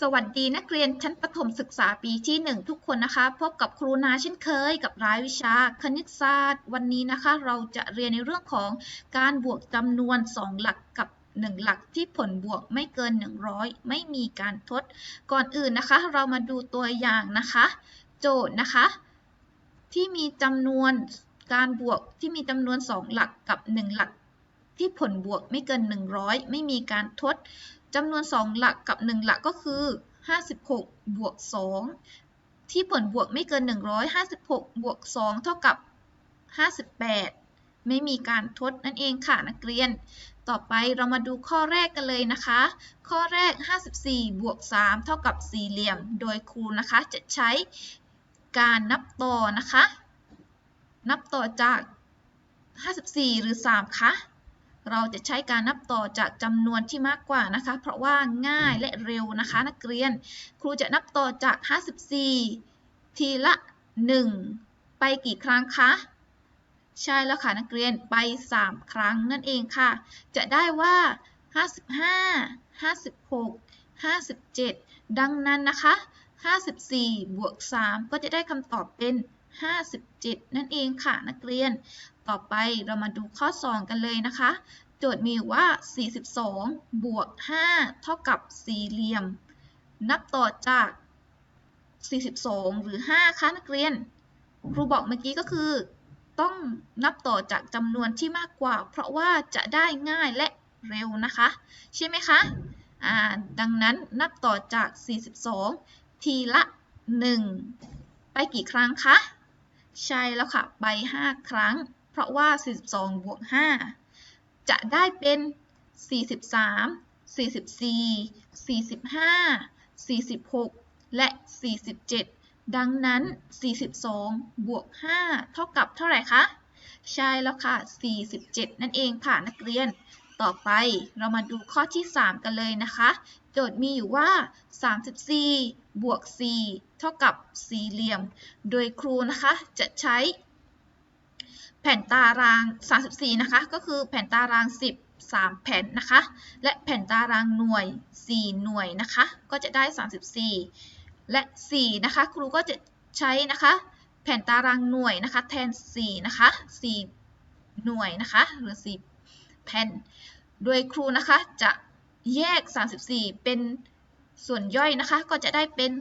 สวัสดีนักเรียนชั้นประถมศึกษาปีที่ 1 ทุกคนนะคะ พบกับครูนาเช่นเคยกับรายวิชาคณิตศาสตร์ วันนี้นะคะเราจะเรียนในเรื่องของการบวกจำนวน 2 หลักกับ 1 หลักที่ผลบวกไม่เกิน 100 ไม่มีการทด ก่อนอื่นนะคะ เรามาดูตัวอย่างนะคะ โจทย์นะคะ ที่มีจำนวนการบวกที่มีจำนวน 2 หลักกับ 1 หลักที่ผลบวกไม่เกิน 100 ไม่มีการทด จำนวน 2 หลักกับ 1 หลักก็คือ 56 บวก 2 ที่ผลบวกไม่เกิน 156 บวก 2 เท่ากับ 58 ไม่มีการทดนั่นเองค่ะนักเรียน ต่อไปเรามาดูข้อแรกกันเลยนะคะ ข้อแรก 54 บวก 3 เท่ากับสี่เหลี่ยม โดยครูนะคะจะใช้การนับต่อนะคะ นับต่อจาก 54 หรือ 3 คะ เราจะใช้การนับต่อจากจำนวนที่มากกว่านะคะ เพราะว่าง่ายและเร็วนะคะ นักเรียน ครูจะนับต่อจาก 54 ทีละ 1 ไปกี่ครั้งคะใช่แล้วค่ะนักเรียนไป 3 ครั้งนั่นเองค่ะ จะได้ว่า 55 56 57 ดังนั้นนะคะ 54 บวก 3 ก็จะได้คำตอบเป็น 57 นั่นเองค่ะนักเรียน ต่อไปเรามาดูข้อ 2 กันเลยนะคะ โจทย์มีว่า 42 บวก 5 เท่ากับสี่เหลี่ยม นับต่อจาก 42 หรือ 5 คะนักเรียน ครูบอกเมื่อกี้ก็คือ ต้องนับต่อจากจำนวนที่มากกว่า เพราะว่าจะได้ง่ายและเร็วนะคะ ใช่ไหมคะดังนั้นนับต่อจาก 42 ทีละ 1 ไปกี่ครั้งคะ ใช่แล้วค่ะ ไป 5 ครั้ง เพราะว่า 42 บวก 5 จะได้เป็น 43 44 45 46 และ 47 ดังนั้น 42 บวก 5 เท่ากับเท่าไหร่คะ ใช่แล้วค่ะ 47 นั่นเองค่ะนักเรียน ต่อไปเรามาดูข้อที่ 3 กันเลยนะคะ จทย์มีอยู่ว่า 34 บวก 4 เท่ากับสี่เหลี่ยม โดยครูนะคะจะใช้แผ่นตาราง 34 นะคะ ก็คือแผ่นตาราง 10 3 แผ่นนะคะ และแผ่นตารางหน่วย 4 หน่วยนะคะ ก็จะได้ 34 และ 4 นะคะ ครูก็จะใช้นะคะ แผ่นตารางหน่วยนะคะ แทน 4 นะคะ 4 หน่วยนะคะ หรือ 4 แผ่น โดยครูนะคะจะ แยก 34 เป็นส่วนย่อยนะคะ ก็จะได้เป็น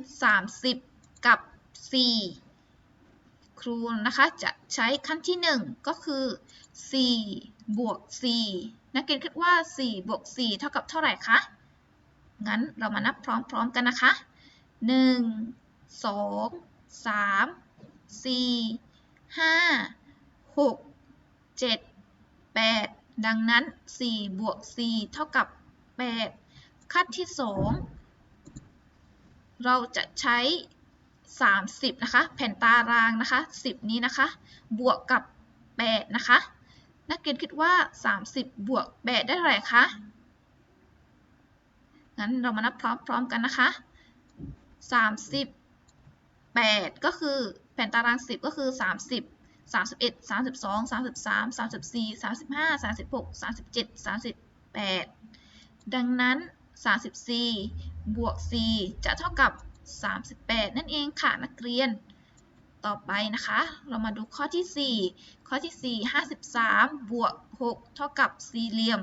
30 กับ 4 ครูนะคะจะใช้ขั้นที่ 1 ก็คือ 4 บวก 4 นักเรียนคิดว่า 4 บวก 4 เท่ากับเท่าไหร่คะ งั้นเรามานับพร้อมๆกันนะคะ 1 2 3 4 5 6 7 8 ดังนั้น 4 บวก 4 เท่ากับ 8 ขั้นที่ 2 เราจะใช้ 30 นะคะ แผ่นตารางนะคะ 10 นี้นะคะ บวกกับ 8 นะคะ นักเรียนคิดว่า 30 บวก 8 ได้เท่าไหร่คะ งั้นเรามานับพร้อมๆกันนะคะ 38 ก็คือแผ่นตาราง 10 ก็คือ 30 31 32 33 34 35 36 37 38 ดังนั้น 34 บวก 4 จะเท่ากับ 38 นั่นเองค่ะนักเรียน ต่อไปนะคะ เรามาดูข้อที่ 4 ข้อที่ 4 53 บวก 6 เท่ากับสี่เหลี่ยม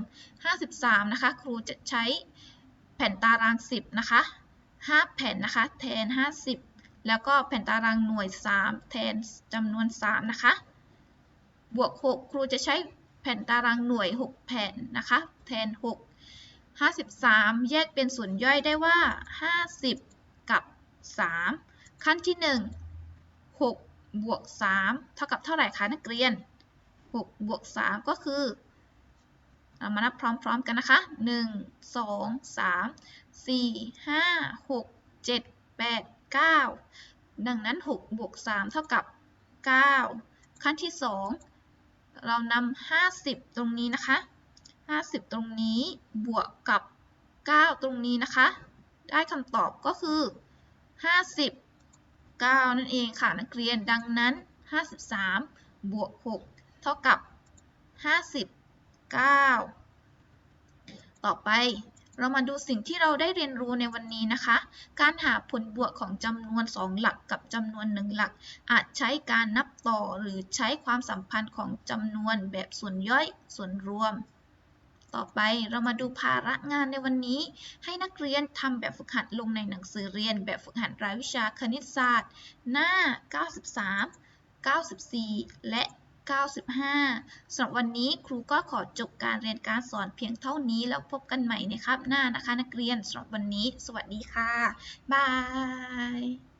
53 นะคะ ครูจะใช้แผ่นตาราง 10 นะคะ 5 แผ่นนะคะ แทน 50 แล้วก็แผ่นตารางหน่วย 3 แทนจำนวน 3 นะคะ บวก 6 ครูจะใช้แผ่นตารางหน่วย 6 แผ่นนะคะ แทน 6 53 แยกเป็นส่วนย่อยได้ว่า 50 กับ 3 ขั้นที่ 1 6 บวก 3 เท่ากับเท่าไหร่คะนักเรียน 6 บวก 3 ก็คือ เรามานับพร้อมๆกันนะคะ 1 2 3 4 5 6 7 8 9 ดังนั้น 6 บวก 3 เท่ากับ 9 ขั้นที่ 2 เรานำ50 ตรงนี้นะคะ 50 ตรงนี้บวกกับ 9 ตรงนี้นะคะ ได้คำตอบก็คือ 59 นั่นเองค่ะนักเรียนดังนั้น 53 บวก 6 เท่ากับ 59 ต่อไปเรามาดูสิ่งที่เราได้เรียนรู้ในวันนี้นะคะ การหาผลบวกของจำนวน 2 หลักกับจำนวน 1 หลัก อาจใช้การนับต่อหรือใช้ความสัมพันธ์ของจำนวนแบบส่วนย่อยส่วนรวม ต่อไปเรามาดูภาระงานในวันนี้ ให้นักเรียนทำแบบฝึกหัดลงในหนังสือเรียน แบบฝึกหัดรายวิชาคณิตศาสตร์ หน้า 93 94 และ 95สำหรับวันนี้ครูก็ขอจบการเรียนการสอนเพียงเท่านี้แล้วพบกันใหม่ในคาบหน้านะคะนักเรียนสำหรับวันนี้ สวัสดีค่ะบาย